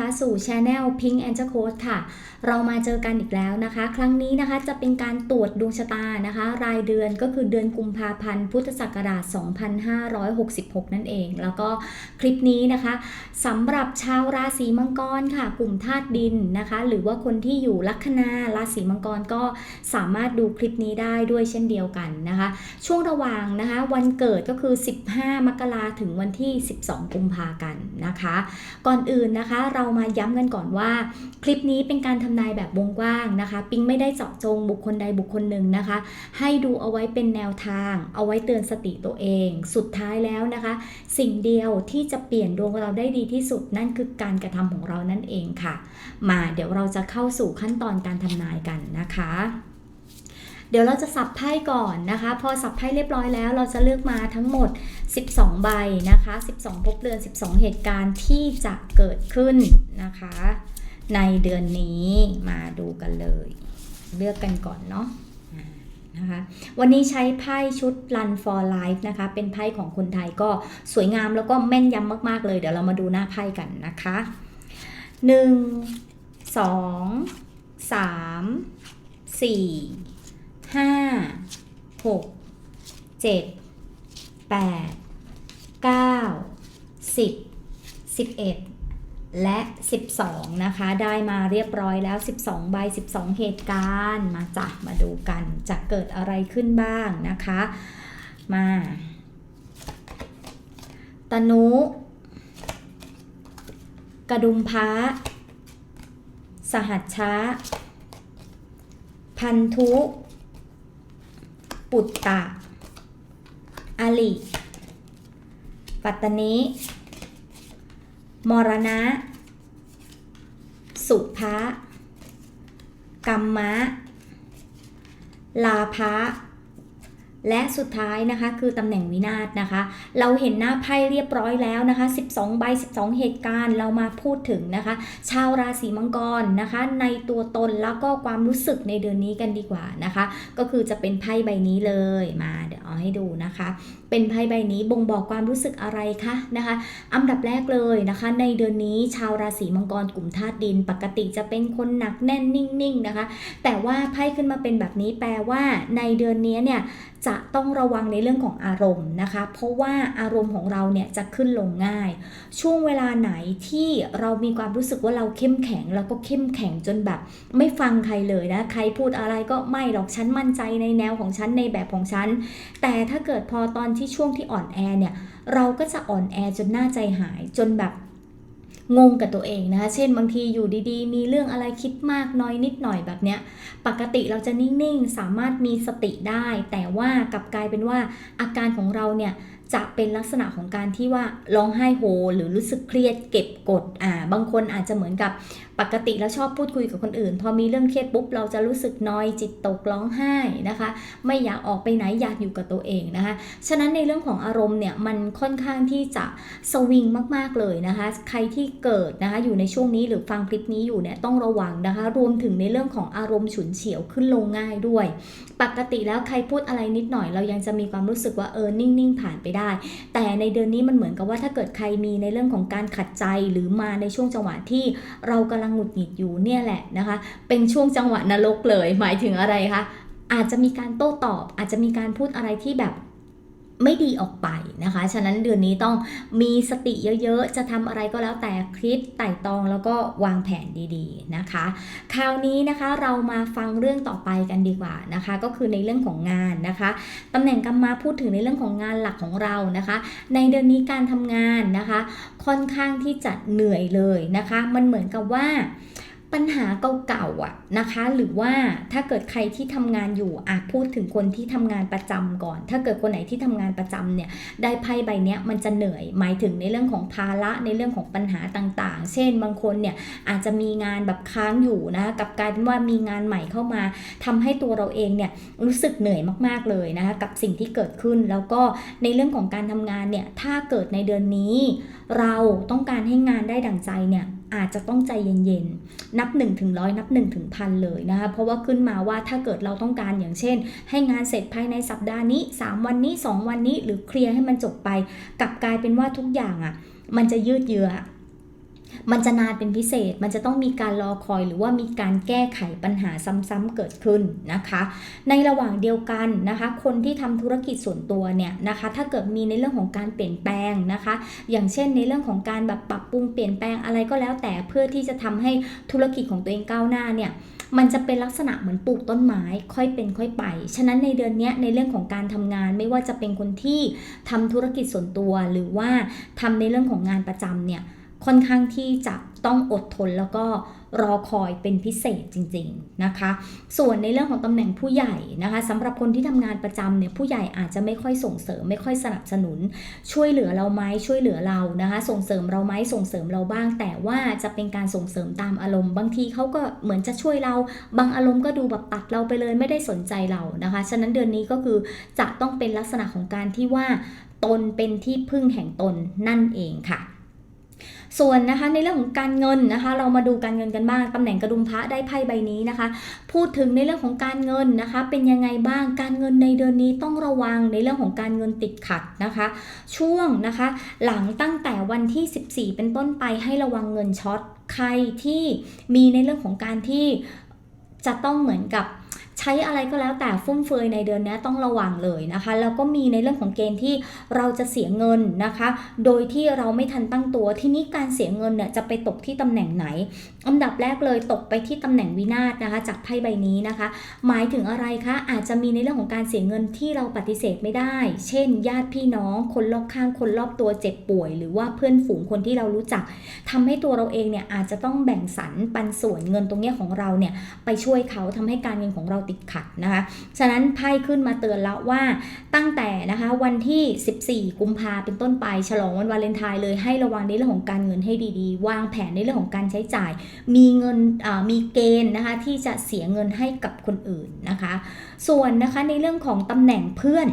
นะคะสู่ Channel Pink Angel Code ค่ะ เรามาเจอกันอีกแล้วนะคะ ครั้งนี้นะคะจะเป็นการตรวจดวงชะตานะคะ รายเดือนก็คือเดือนกุมภาพันธ์ พุทธศักราช 2566 นั่นเอง แล้วก็คลิปนี้นะคะสำหรับชาวราศีมังกรค่ะ กลุ่มธาตุดินนะคะ หรือว่าคนที่อยู่ลัคนาราศีมังกรก็สามารถดูคลิปนี้ได้ด้วยเช่นเดียวกันนะคะ ช่วงระหว่างนะคะวันเกิดก็คือ 15 มกราถึงวันที่ 12 กุมภากันนะคะ ก่อนอื่นนะคะเรามาย้ำกันก่อนว่า คลิปนี้เป็นการทำนายแบบวงกว้างนะคะ ปิงไม่ได้เจาะจงบุคคลใดบุคคลหนึ่งนะคะ ให้ดูเอาไว้เป็นแนวทาง เอาไว้เตือนสติตัวเอง สุดท้ายแล้วนะคะ สิ่งเดียวที่จะเปลี่ยนดวงเราได้ดีที่สุดนั่นคือการกระทำของเรานั่นเองค่ะ มาเดี๋ยวเราจะเข้าสู่ขั้นตอนการทำนายกันนะคะ เดี๋ยวเราจะสับไพ่ก่อนนะคะ พอสับไพ่เรียบร้อยแล้วเราจะเลือกมาทั้งหมด 12 ใบนะคะ 12ภพเรือน 12 เหตุการณ์ที่จะเกิดขึ้นนะคะ ในเดือนนี้มาดูกันเลย เลือกกันก่อนเนาะนะคะวันนี้ใช้ไพ่ชุด Run for Life นะคะ เป็นไพ่ของคนไทยก็สวยงามแล้วก็แม่นยำมาก ๆ เลย เดี๋ยวเรามาดูหน้าไพ่กันนะคะ 1 2 3 4 ห้าหกเจ็ดแปดเก้าสิบสิบเอ็ดและสิบสองนะคะ ได้มาเรียบร้อยแล้ว 12 ใบ 12 เหตุการณ์ มาจ้ะมาดูกันจะเกิดอะไรขึ้นบ้างนะคะ มาตนุ กระดุมพระสหัชชะ พันธุ ปุตตะอลิปัตตนิมรณะ สุภะกัมมะ ลาภะ และสุดท้ายนะคะคือตำแหน่งวินาศนะคะ เราเห็นหน้าไพ่เรียบร้อยแล้วนะคะ 12 ใบ 12 เหตุการณ์เรามาพูดถึงนะคะ ชาวราศีมังกรนะคะ ในตัวตนแล้วก็ความรู้สึกในเดือนนี้กันดีกว่านะคะ ก็คือจะเป็นไพ่ใบนี้เลยมาเดี๋ยวเอาให้ดูนะคะ เป็นไพ่ใบนี้บ่งบอกความรู้สึกอะไรคะนะคะอันดับแรกเลยนะคะ ในเดือนนี้ชาวราศีมังกรกลุ่มธาตุดิน ปกติจะเป็นคนหนักแน่นนิ่งๆนะคะ แต่ว่าไพ่ขึ้นมาเป็นแบบนี้แปลว่าในเดือนนี้เนี่ย จะต้องระวังในเรื่องของอารมณ์นะคะ เพราะว่าอารมณ์ของเราเนี่ยจะขึ้นลงง่าย ช่วงเวลาไหนที่เรามีความรู้สึกว่าเราเข้มแข็งแล้วก็เข้มแข็งจนแบบไม่ฟังใครเลยนะใครพูดอะไรก็ไม่หรอกฉันมั่นใจในแนวของฉันในแบบของฉัน แต่ถ้าเกิดพอตอนที่ช่วงที่อ่อนแอเนี่ยเราก็จะอ่อนแอจนหน้าใจหายจนแบบ งงกับตัวเองนะคะ เช่นบางทีอยู่ดีๆ มีเรื่องอะไรคิดมากน้อยนิดหน่อยแบบเนี้ย ปกติเราจะนิ่งๆ สามารถมีสติได้ แต่ว่ากลับกลายเป็นว่าอาการของเราเนี่ย จะเป็นลักษณะของการที่ว่าร้องไห้โฮ หรือรู้สึกเครียดเก็บกดอ่าบางคนอาจจะเหมือนกับปกติแล้วชอบพูดคุยกับคนอื่น พอมีเรื่องเครียดปุ๊บเราจะรู้สึกนอยจิตตกร้องไห้นะคะ ไม่อยากออกไปไหนอยากอยู่กับตัวเองนะคะ ฉะนั้นในเรื่องของอารมณ์เนี่ยมันค่อนข้างที่จะสวิงมาก ๆเลยนะคะ ใครที่เกิดนะคะอยู่ในช่วงนี้หรือฟังคลิปนี้อยู่เนี่ยต้องระวังนะคะ รวมถึงในเรื่องของอารมณ์ฉุนเฉียวขึ้นลงง่ายด้วย ปกติแล้วใครพูดอะไรนิดหน่อย เรายังจะมีความรู้สึกว่าเออนิ่งๆผ่านไปได้แต่ในเดือนนี้มันเหมือนกับว่าถ้าเกิดใครมีในเรื่องของการขัดใจหรือมาในช่วงจังหวะที่เรากำลังหงุดหงิดอยู่เนี่ยแหละนะคะ เป็นช่วงจังหวะนรกเลย หมายถึงอะไรคะอาจจะมีการโต้ตอบ อาจจะมีการพูดอะไรที่แบบ ไม่ดีออกไปนะคะ ฉะนั้นเดือนนี้ต้องมีสติเยอะๆ จะทำอะไรก็แล้วแต่คิดไต่ตรองแล้วก็วางแผนดีๆนะคะ คราวนี้นะคะเรามาฟังเรื่องต่อไปกันดีกว่านะคะ ก็คือในเรื่องของงานนะคะตำแหน่งกรรมาพูดถึงในเรื่องของงานหลักของเรานะคะ ในเดือนนี้การทำงานนะคะ ค่อนข้างที่จะเหนื่อยเลยนะคะ มันเหมือนกับว่า ปัญหาเก่าๆอะนะคะ หรือว่าถ้าเกิดใครที่ทำงานอยู่อาจพูดถึงคนที่ทำงานประจำก่อน ถ้าเกิดคนไหนที่ทำงานประจำเนี่ยได้ไพ่ใบเนี้ยมันจะเหนื่อย หมายถึงในเรื่องของภาระในเรื่องของปัญหาต่างๆ เช่นบางคนเนี่ยอาจจะมีงานแบบค้างอยู่นะกับกลายเป็นว่ามีงานใหม่เข้ามาทำให้ตัวเราเองเนี่ยรู้สึกเหนื่อยมากๆเลยนะคะกับสิ่งที่เกิดขึ้นแล้วก็ในเรื่องของการทำงานเนี่ยถ้าเกิดในเดือนนี้ เราต้องการให้งานได้ดั่งใจเนี่ย อาจจะต้องใจเย็นๆ นับ1ถึงร้อยนับ1ถึงพันเลยนะคะ เพราะว่าขึ้นมาว่าถ้าเกิดเราต้องการอย่างเช่น ให้งานเสร็จภายในสัปดาห์นี้ 3 วันนี้ 2 วันนี้ หรือเคลียร์ให้มันจบไป กลับกลายเป็นว่าทุกอย่างอะ่ะ มันจะยืดเยื้อ มันจะนานเป็นพิเศษ มันจะต้องมีการรอคอย หรือว่ามีการแก้ไขปัญหาซ้ำๆเกิดขึ้นนะคะ ในระหว่างเดียวกันนะคะ คนที่ทำธุรกิจส่วนตัวเนี่ยนะคะ ถ้าเกิดมีในเรื่องของการเปลี่ยนแปลงนะคะ อย่างเช่นในเรื่องของการแบบปรับปรุงเปลี่ยนแปลงอะไรก็แล้วแต่เพื่อที่จะทำให้ธุรกิจของตัวเองก้าวหน้าเนี่ยมันจะเป็นลักษณะเหมือนปลูกต้นไม้ค่อยเป็นค่อยไป ฉะนั้นในเดือนนี้ในเรื่องของการทำงานไม่ว่าจะเป็นคนที่ทำธุรกิจส่วนตัวหรือว่าทำในเรื่องของงานประจำเนี่ย ค่อนข้างที่จะต้องอดทนแล้วก็รอคอยเป็นพิเศษจริงๆนะคะ ส่วนในเรื่องของตำแหน่งผู้ใหญ่นะคะสำหรับคนที่ทำงานประจำเนี่ยผู้ใหญ่อาจจะไม่ค่อยส่งเสริม ไม่ค่อยสนับสนุน ช่วยเหลือเราไหมช่วยเหลือเรานะคะ ส่งเสริมเราไหมส่งเสริมเราบ้าง แต่ว่าจะเป็นการส่งเสริมตามอารมณ์ บางทีเขาก็เหมือนจะช่วยเรา บางอารมณ์ก็ดูแบบตัดเราไปเลยไม่ได้สนใจเรานะคะ ฉะนั้นเดือนนี้ก็คือจะต้องเป็นลักษณะของการที่ว่าตนเป็นที่พึ่งแห่งตนนั่นเองค่ะ ส่วนนะคะในเรื่องของการเงินนะคะ เรามาดูการเงินกันบ้างตำแหน่งกระดุมพระได้ไพ่ใบนี้นะคะ พูดถึงในเรื่องของการเงินนะคะ เป็นยังไงบ้างการเงินในเดือนนี้ต้องระวังในเรื่องของการเงินติดขัดนะคะ ช่วงนะคะ หลังตั้งแต่วันที่ 14 เป็นต้นไปให้ระวังเงินช็อตใครที่มีในเรื่องของการที่จะต้องเหมือนกับ ใช้อะไรก็แล้วแต่ฟุ่มเฟือยในเดือนนี้ต้องระวังเลยนะคะ แล้วก็มีในเรื่องของเกณฑ์ที่เราจะเสียเงินนะคะ โดยที่เราไม่ทันตั้งตัว ทีนี้การเสียเงินเนี่ยจะไปตกที่ตำแหน่งไหน อันดับแรกเลยตกไปที่ตำแหน่งวินาศนะคะ จากไพ่ใบนี้นะคะ หมายถึงอะไรคะ อาจจะมีในเรื่องของการเสียเงินที่เราปฏิเสธไม่ได้ เช่น ญาติพี่น้อง คนรอบข้าง คนรอบตัวเจ็บป่วย หรือว่าเพื่อนฝูงคนที่เรารู้จักทำให้ตัวเราเองเนี่ยอาจจะต้องแบ่งสรรปันส่วนเงินตรงเนี้ยของเราเนี่ยไปช่วยเขาทำให้การเงินของเราติดขัดนะคะ ฉะนั้นไพ่ขึ้นมาเตือนแล้วว่าตั้งแต่นะคะวันที่ 14 กุมภาเป็นต้นไป ฉลองวันวาเลนไทน์เลยให้ระวังในเรื่องของการเงินให้ดีๆ วางแผนในเรื่องของการใช้จ่าย มีเงินมีเกณฑ์นะคะที่จะเสียเงินให้กับคนอื่นนะคะ ส่วนนะคะในเรื่องของตำแหน่งเพื่อน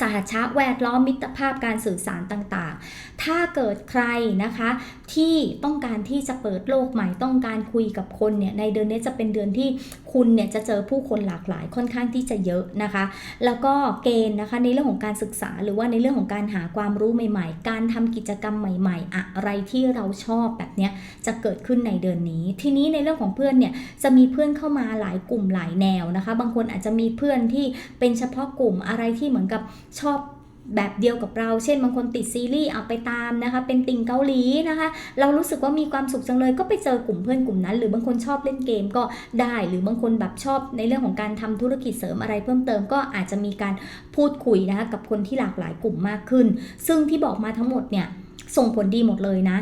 สหชาแวดล้อมมิตรภาพการสื่อสารต่างๆ ถ้าเกิดใครนะคะที่ต้องการที่จะเปิดโลกใหม่ต้องการคุยกับคนเนี่ยในเดือนนี้จะเป็นเดือนที่คุณเนี่ยจะเจอผู้คนหลากหลายค่อนข้างที่จะเยอะนะคะ แล้วก็เกณฑ์นะคะในเรื่องของการศึกษา หรือว่าในเรื่องของการหาความรู้ใหม่ ๆ การทำกิจกรรมใหม่ ๆ อะไรที่เราชอบแบบเนี้ยจะเกิดขึ้นในเดือนนี้ ทีนี้ในเรื่องของเพื่อนเนี่ยจะมีเพื่อนเข้ามาหลายกลุ่มหลายแนวนะคะ บางคนอาจจะมีเพื่อนที่เป็นเฉพาะกลุ่มอะไรที่เหมือนกับชอบแบบเดียวกับเรา เช่นบางคนติดซีรีส์เอาไปตามนะคะ เป็นติ่งเกาหลีนะคะ เรารู้สึกว่ามีความสุขจังเลย ก็ไปเจอกลุ่มเพื่อนกลุ่มนั้น หรือบางคนชอบเล่นเกมก็ได้ หรือบางคนแบบชอบในเรื่องของการทำธุรกิจเสริมอะไรเพิ่มเติม ก็อาจจะมีการพูดคุยนะคะกับคนที่หลากหลายกลุ่มมากขึ้น ซึ่งที่บอกมาทั้งหมดเนี่ยส่งผลดีหมดเลยนะ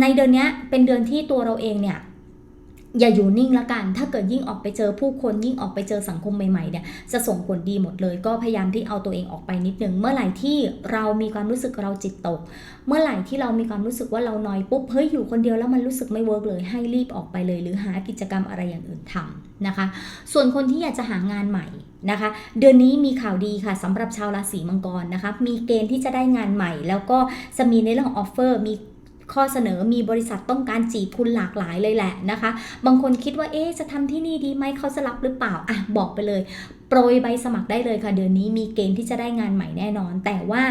ในเดือนนี้เป็นเดือนที่ตัวเราเองเนี่ย อย่าอยู่นิ่งละกัน ถ้าเกิดยิ่งออกไปเจอผู้คนยิ่งออกไปเจอสังคมใหม่ๆเนี่ยจะส่งผลดีหมดเลย ก็พยายามที่เอาตัวเองออกไปนิดนึง เมื่อไหร่ที่เรามีความรู้สึกเราจิตตก เมื่อไหร่ที่เรามีความรู้สึกว่าเรานอยปุ๊บเฮ้ยอยู่คนเดียวแล้วมันรู้สึกไม่เวิร์กเลย ให้รีบออกไปเลย หรือหากิจกรรมอะไรอย่างอื่นทำนะคะ ส่วนคนที่อยากจะหางานใหม่นะคะ เดือนนี้มีข่าวดีค่ะสำหรับชาวราศีมังกรนะคะมีเกณฑ์ที่จะได้งานใหม่ แล้วก็จะมีในเรื่องของออฟเฟอร์มี ข้อเสนอมีบริษัทต้องการจีบคุณหลากหลายเลยแหละนะคะ บางคนคิดว่าเอ๊จะทำที่นี่ดีไหมเขาจะรับหรือเปล่าอะบอกไปเลยโปรยใบสมัครได้เลยค่ะ เดือนนี้มีเกณฑ์ที่จะได้งานใหม่แน่นอน แต่ว่า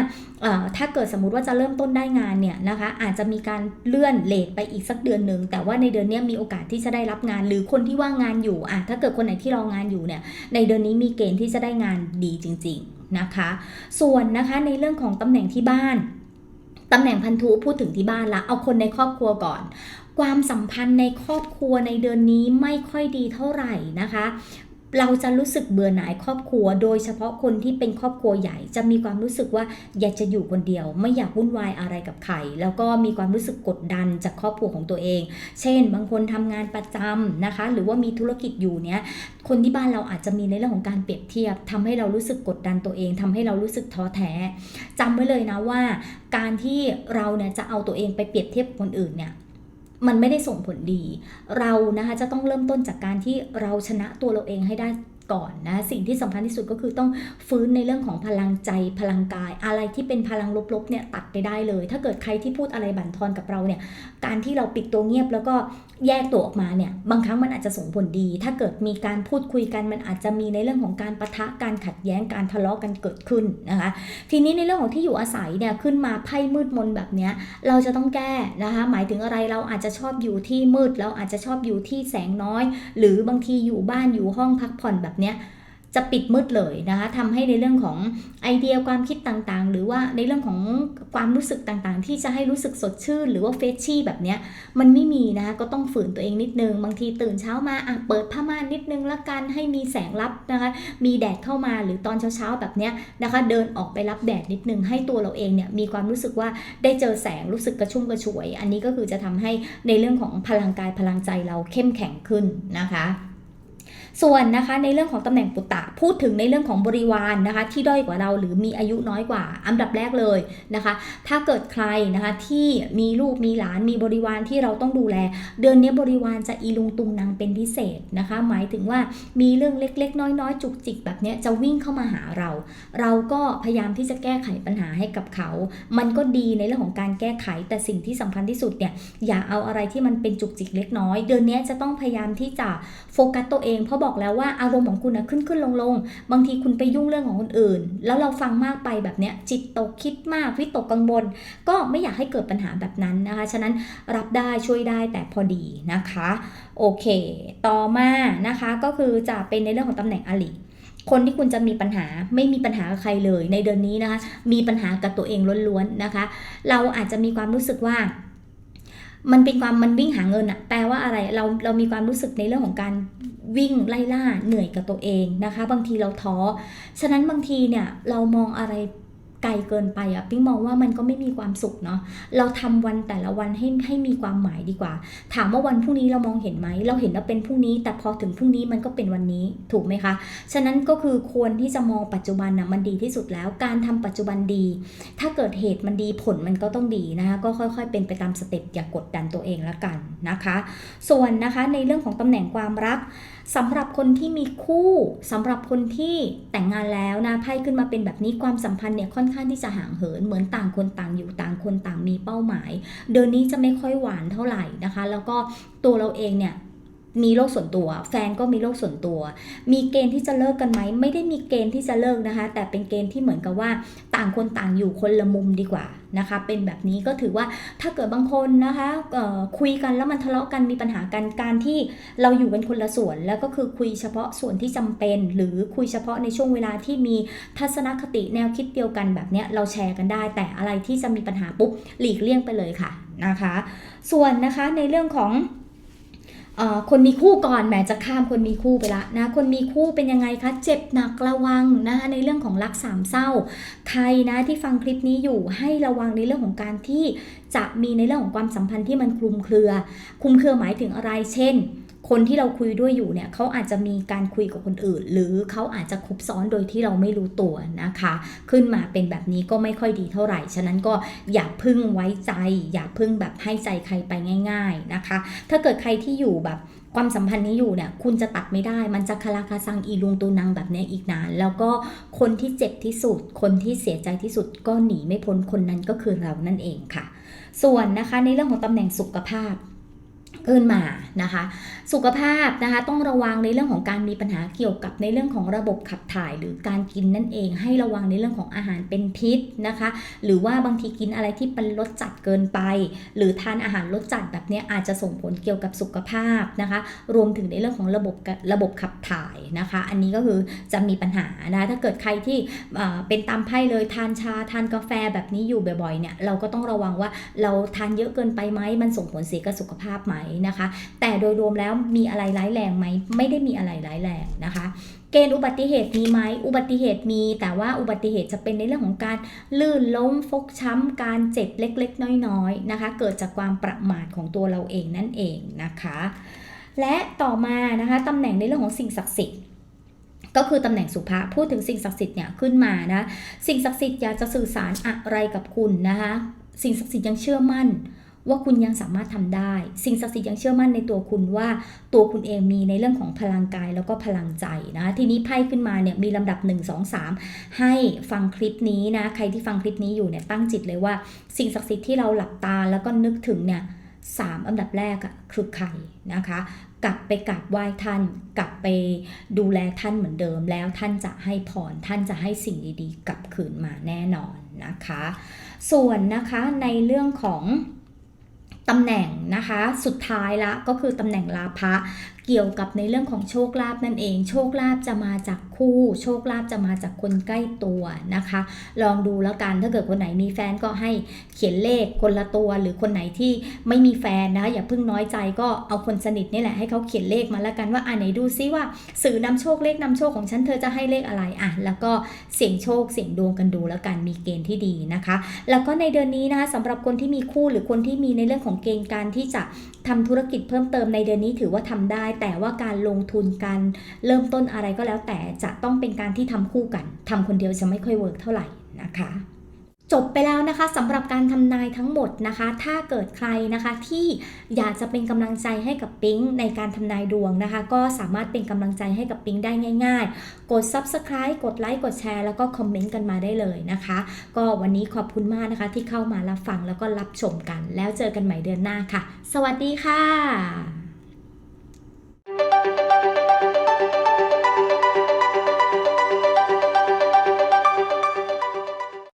ถ้าเกิดสมมุติว่าจะเริ่มต้นได้งานเนี่ยนะคะ อาจจะมีการเลื่อนเลทไปอีกสักเดือนหนึ่งแต่ว่าในเดือนนี้มีโอกาสที่จะได้รับงาน หรือคนที่ว่างงานอยู่อะถ้าเกิดคนไหนที่รองานอยู่เนี่ย ในเดือนนี้มีเกณฑ์ที่จะได้งานดีจริง ๆนะคะ ส่วนนะคะในเรื่องของตำแหน่งที่บ้าน ตำแหน่งพันธุพูดถึงที่บ้านละ เอาคนในครอบครัวก่อน ความสัมพันธ์ในครอบครัวในเดือนนี้ไม่ค่อยดีเท่าไหร่นะคะ เราจะรู้สึกเบื่อหน่ายครอบครัว โดยเฉพาะคนที่เป็นครอบครัวใหญ่ จะมีความรู้สึกว่าอยากจะอยู่คนเดียว ไม่อยากวุ่นวายอะไรกับใครแล้วก็มีความรู้สึกกดดันจากครอบครัวของตัวเอง เช่น บางคนทำงานประจำนะคะ หรือว่ามีธุรกิจอยู่เนี้ยคนที่บ้านเราอาจจะมีในเรื่องของการเปรียบเทียบทำให้เรารู้สึกกดดันตัวเองทำให้เรารู้สึกท้อแท้จำไว้เลยนะว่า การที่เราเนี่ยจะเอาตัวเองไปเปรียบเทียบกับคนอื่นเนี่ย มันไม่ได้ส่งผลดี เรานะคะจะต้องเริ่มต้นจากการที่เราชนะตัวเราเองให้ได้ก่อนนะสิ่งที่สำคัญที่สุดก็คือต้องฟื้นในเรื่องของพลังใจพลังกาย อะไรที่เป็นพลังลบๆเนี่ยตัดไปได้เลย ถ้าเกิดใครที่พูดอะไรบั่นทอนกับเราเนี่ยการที่เราปิดตัวเงียบแล้วก็แยกตัวออกมาเนี่ยบางครั้งมันอาจจะส่งผลดี ถ้าเกิดมีการพูดคุยกันมันอาจจะมีในเรื่องของการประทะการขัดแย้งการทะเลาะกันเกิดขึ้นนะคะทีนี้ในเรื่องของที่อยู่อาศัยเนี่ยขึ้นมาไพ่มืดมนแบบเนี้ยเราจะต้องแก้นะคะหมายถึงอะไรเราอาจจะชอบอยู่ที่มืดเราอาจจะชอบอยู่ที่แสงน้อย หรือบางทีอยู่บ้านอยู่ห้องพักผ่อนแบบเนี้ย จะปิดมืดเลยนะคะทำให้ในเรื่องของไอเดียความคิดต่างๆ หรือว่าในเรื่องของความรู้สึกต่างๆ ที่จะให้รู้สึกสดชื่น หรือว่าเฟชชี่แบบเนี้ยมันไม่มีนะคะก็ต้องฝืนตัวเองนิดนึง บางทีตื่นเช้ามาอะเปิดผ้าม่านนิดนึงละกันให้มีแสงรับนะคะมีแดดเข้ามาหรือตอนเช้าๆแบบเนี้ยนะคะเดินออกไปรับแดดนิดนึงให้ตัวเราเองเนี่ยมีความรู้สึกว่าได้เจอแสงรู้สึกกระชุ่มกระชวย อันนี้ก็คือจะทำให้ในเรื่องของพลังกายพลังใจเราเข้มแข็งขึ้นนะคะ ส่วนนะคะในเรื่องของตำแหน่งปุตตะพูดถึงในเรื่องของบริวารนะคะ ที่ด้อยกว่าเราหรือมีอายุน้อยกว่า อันดับแรกเลยนะคะ ถ้าเกิดใครนะคะที่มีลูกมีหลานมีบริวารที่เราต้องดูแล เดือนนี้บริวารจะอีลุงตุงนางเป็นพิเศษนะคะ หมายถึงว่ามีเรื่องเล็กๆ น้อยๆ จุกจิกแบบนี้จะวิ่งเข้ามาหาเรา เราก็พยายามที่จะแก้ไขปัญหาให้กับเขา มันก็ดีในเรื่องของการแก้ไขแต่สิ่งที่สำคัญที่สุดเนี่ยอย่าเอาอะไรที่มันเป็นจุกจิกเล็กน้อย เดือนนี้จะต้องพยายามที่จะโฟกัสตัวเองเพราะบอกแล้วว่าอารมณ์ของคุณนะขึ้นขึ้นลงลงบางทีคุณไปยุ่งเรื่องของคนอื่น แล้วเราฟังมากไปแบบเนี้ยจิตตกคิดมากวิตกกังวลก็ไม่อยากให้เกิดปัญหาแบบนั้นนะคะฉะนั้นรับได้ช่วยได้แต่พอดีนะคะโอเค ต่อมานะคะก็คือจะเป็นในเรื่องของตำแหน่งอลิคนที่คุณจะมีปัญหาไม่มีปัญหากับใครเลยในเดือนนี้นะคะ มีปัญหากับตัวเองล้วนๆนะคะ เราอาจจะมีความรู้สึกว่า มันเป็นความมันวิ่งหาเงินอะแปลว่าอะไรเราเรามีความรู้สึกในเรื่องของการวิ่งไล่ล่าเหนื่อยกับตัวเองนะคะ บางทีเราท้อ ฉะนั้นบางทีเนี่ยเรามองอะไร ไกลเกินไปอะปิ๊งมองว่ามันก็ไม่มีความสุขเนาะเราทำวันแต่ละวันให้ให้มีความหมายดีกว่า ถามว่าวันพรุ่งนี้เรามองเห็นไหมเราเห็นว่าเป็นพรุ่งนี้ แต่พอถึงพรุ่งนี้มันก็เป็นวันนี้ถูกไหมคะ ฉะนั้นก็คือควรที่จะมองปัจจุบันนะมันดีที่สุดแล้วการทำปัจจุบันดี ถ้าเกิดเหตุมันดีผลมันก็ต้องดีนะคะก็ค่อย ๆ เป็นไปตามสเต็ปอย่ากดดันตัวเองละกันนะคะ ส่วนนะคะในเรื่องของตำแหน่งความรักสำหรับคนที่มีคู่สำหรับคนที่แต่งงานแล้วนะไพ่ขึ้นมาเป็นแบบนี้ความสัมพันธ์เนี่ยค่อนข้างที่จะห่างเหิน เหมือนต่างคนต่างอยู่ต่างคนต่างมีเป้าหมาย เดือนนี้จะไม่ค่อยหวานเท่าไหร่นะคะ แล้วก็ตัวเราเองเนี่ย มีโลกส่วนตัว แฟนก็มีโลกส่วนตัว มีเกณฑ์ที่จะเลิกกันไหมไม่ได้มีเกณฑ์ที่จะเลิกนะคะ แต่เป็นเกณฑ์ที่เหมือนกับว่าต่างคนต่างอยู่คนละมุมดีกว่านะคะ เป็นแบบนี้ก็ถือว่าถ้าเกิดบางคนนะคะคุยกันแล้วมันทะเลาะกันมีปัญหากันการที่เราอยู่เป็นคนละส่วน แล้วก็คือคุยเฉพาะส่วนที่จำเป็น หรือคุยเฉพาะในช่วงเวลาที่มีทัศนคติแนวคิดเดียวกันแบบเนี้ยเราแชร์กันได้ แต่อะไรที่จะมีปัญหาปุ๊บหลีกเลี่ยงไปเลยค่ะนะคะ ส่วนนะคะในเรื่องของ คนมีคู่ก่อนแหมจะข้ามคนมีคู่ไปละนะคนมีคู่เป็นยังไงคะเจ็บหนักระวังนะคะในเรื่องของรักสามเศร้า ใครนะที่ฟังคลิปนี้อยู่ให้ระวังในเรื่องของการที่จะมีในเรื่องของความสัมพันธ์ที่มันคลุมเครือ คลุมเครือหมายถึงอะไรเช่น คนที่เราคุยด้วยอยู่เนี่ยเขาอาจจะมีการคุยกับคนอื่น หรือเขาอาจจะคบซ้อนโดยที่เราไม่รู้ตัวนะคะ ขึ้นมาเป็นแบบนี้ก็ไม่ค่อยดีเท่าไหร่ ฉะนั้นก็อย่าพึ่งไว้ใจ อย่าพึ่งแบบให้ใจใครไปง่าย ๆนะคะ ถ้าเกิดใครที่อยู่แบบความสัมพันธ์นี้อยู่เนี่ยคุณจะตัดไม่ได้ มันจะคาราคาซังอีลุงตูนังแบบนี้อีกนาน แล้วก็คนที่เจ็บที่สุด คนที่เสียใจที่สุดก็หนีไม่พ้นคนนั้นก็คือเรานั่นเองค่ะ ส่วนนะคะในเรื่องของตำแหน่งสุขภาพ ขึ้นมานะคะ สุขภาพนะคะต้องระวังในเรื่องของการมีปัญหาเกี่ยวกับในเรื่องของระบบขับถ่าย หรือการกินนั่นเอง ให้ระวังในเรื่องของอาหารเป็นพิษนะคะ หรือว่าบางทีกินอะไรที่เป็นรสจัดเกินไป หรือทานอาหารรสจัดแบบนี้อาจจะส่งผลเกี่ยวกับสุขภาพนะคะ รวมถึงในเรื่องของระบบระบบขับถ่ายนะคะ อันนี้ก็คือจะมีปัญหานะถ้าเกิดใครที่เอ่อเป็นตามไพ่เลยทานชาทานกาแฟแบบนี้อยู่บ่อยๆเนี่ยเราก็ต้องระวังว่าเราทานเยอะเกินไปไหมมันส่งผลเสียกับสุขภาพไหมนะคะ แต่โดยรวมแล้วมีอะไรร้ายแรงไหมไม่ได้มีอะไรร้ายแรงนะคะเกณฑ์อุบัติเหตุมีไหมอุบัติเหตุมี แต่ว่าอุบัติเหตุจะเป็นในเรื่องของการลื่นล้มฟกช้ำ การเจ็บเล็กๆ น้อยๆนะคะ เกิดจากความประมาทของตัวเราเองนั่นเองนะคะ และต่อมานะคะตำแหน่งในเรื่องของสิ่งศักดิ์สิทธิ์ก็คือตำแหน่งสุภาพูดถึงสิ่งศักดิ์สิทธิ์เนี่ยขึ้นมานะ สิ่งศักดิ์สิทธิ์อยากจะสื่อสารอะไรกับคุณนะคะ สิ่งศักดิ์สิทธิ์ยังเชื่อมั่น ว่าคุณยังสามารถทำได้ สิ่งศักดิ์สิทธิ์ยังเชื่อมั่นในตัวคุณว่า ตัวคุณเองมีในเรื่องของพลังกายแล้วก็พลังใจนะทีนี้ไพ่ขึ้นมาเนี่ยมีลำดับ 1 2 3 ให้ฟังคลิปนี้นะใครที่ฟังคลิปนี้อยู่เนี่ยตั้งจิตเลยว่า สิ่งศักดิ์สิทธิ์ที่เราหลับตาแล้วก็นึกถึงเนี่ยสามอันดับแรกอะคือใครนะคะ กลับไปกราบไหว้ท่าน กลับไปดูแลท่านเหมือนเดิม แล้วท่านจะให้พรท่านจะให้สิ่งดีๆ กลับคืนมาแน่นอนนะคะ ส่วนนะคะในเรื่องของ ตำแหน่งนะคะ สุดท้ายละก็คือตำแหน่งลาภะ เกี่ยวกับในเรื่องของโชคลาภนั่นเอง โชคลาภจะมาจากคู่ โชคลาภจะมาจากคนใกล้ตัวนะคะ ลองดูแล้วกันถ้าเกิดคนไหนมีแฟนก็ให้เขียนเลขคนละตัว หรือคนไหนที่ไม่มีแฟนนะคะอย่าเพิ่งน้อยใจก็เอาคนสนิทนี่แหละให้เขาเขียนเลขมาแล้วกันว่าอ่าไหนดูซิว่า สื่อนำโชคเลขนำโชคของฉันเธอจะให้เลขอะไรอะแล้วก็เสี่ยงโชคเสี่ยงดวงกันดูแล้วกันมีเกณฑ์ที่ดีนะคะ แล้วก็ในเดือนนี้นะคะสำหรับคนที่มีคู่หรือคนที่มีในเรื่องของเกณฑ์การที่จะทำธุรกิจเพิ่มเติมในเดือนนี้ถือว่าทำได้แต่ว่าการลงทุนการเริ่มต้นอะไรก็แล้วแต่จะต้องเป็นการที่ทำคู่กันทำคนเดียวจะไม่ค่อยเวิร์กเท่าไหร่นะคะจบไปแล้วนะคะสำหรับการทำนายทั้งหมดนะคะ ถ้าเกิดใครนะคะที่อยากจะเป็นกำลังใจให้กับปิ๊งในการทำนายดวงนะคะ ก็สามารถเป็นกำลังใจให้กับปิ๊งได้ง่าย ๆ กด subscribe กดไลค์กดแชร์แล้วก็คอมเมนต์กันมาได้เลยนะคะ ก็วันนี้ขอบคุณมากนะคะที่เข้ามารับฟังแล้วก็รับชมกัน แล้วเจอกันใหม่เดือนหน้าค่ะ สวัสดีค่ะ Thank you.